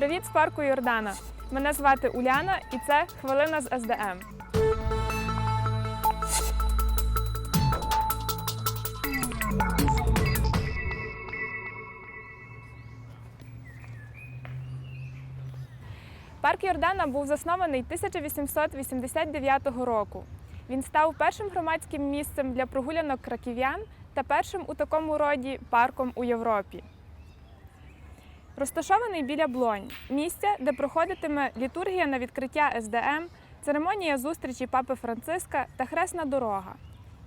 Привіт з парку Йордана. Мене звати Уляна і це хвилина з СДМ. Парк Йордана був заснований 1889 року. Він став першим громадським місцем для прогулянок краків'ян та першим у такому роді парком у Європі. Розташований біля Блонь, місця, де проходитиме літургія на відкриття СДМ, церемонія зустрічі Папи Франциска та хресна дорога.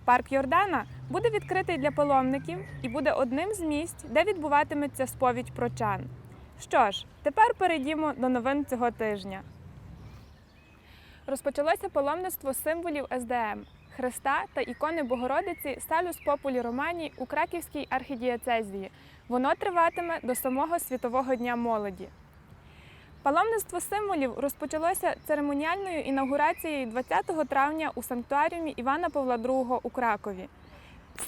Парк Йордана буде відкритий для паломників і буде одним з місць, де відбуватиметься сповідь прочан. Що ж, тепер перейдімо до новин цього тижня. Розпочалося паломництво символів СДМ Христа та ікони Богородиці Салюс Популі Романі у Краківській архідієцезії. Воно триватиме до самого Світового дня молоді. Паломництво символів розпочалося церемоніальною інаугурацією 20 травня у санктуаріумі Івана Павла II у Кракові.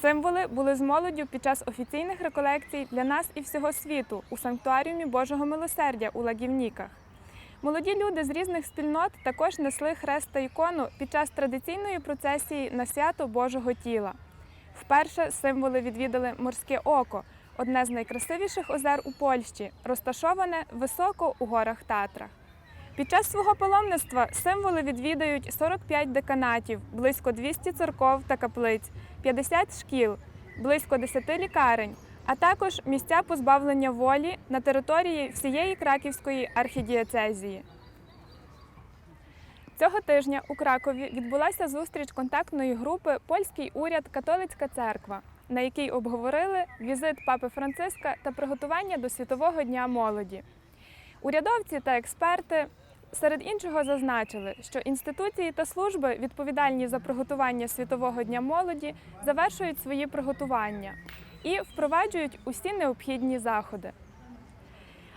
Символи були з молоддю під час офіційних реколекцій для нас і всього світу у санктуаріумі Божого милосердя у Лагівніках. Молоді люди з різних спільнот також несли хрест та ікону під час традиційної процесії на свято Божого тіла. Вперше символи відвідали морське око, одне з найкрасивіших озер у Польщі, розташоване високо у горах Татрах. Під час свого паломництва символи відвідають 45 деканатів, близько 200 церков та каплиць, 50 шкіл, близько 10 лікарень, а також місця позбавлення волі на території всієї Краківської архідієцезії. Цього тижня у Кракові відбулася зустріч контактної групи Польський уряд Католицька церква, на якій обговорили візит папи Франциска та приготування до Світового дня молоді. Урядовці та експерти серед іншого зазначили, що інституції та служби, відповідальні за приготування Світового дня молоді, завершують свої приготування і впроваджують усі необхідні заходи.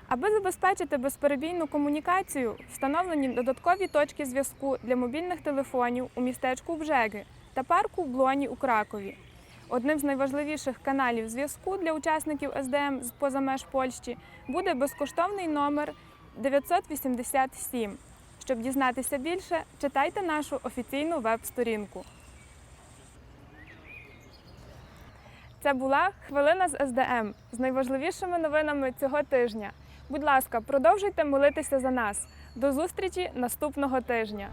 Аби забезпечити безперебійну комунікацію, встановлені додаткові точки зв'язку для мобільних телефонів у містечку Бжеги та парку в Блоні у Кракові. Одним з найважливіших каналів зв'язку для учасників СДМ з поза меж Польщі буде безкоштовний номер 987. Щоб дізнатися більше, читайте нашу офіційну веб-сторінку. Це була хвилина з СДМ з найважливішими новинами цього тижня. Будь ласка, продовжуйте молитися за нас. До зустрічі наступного тижня.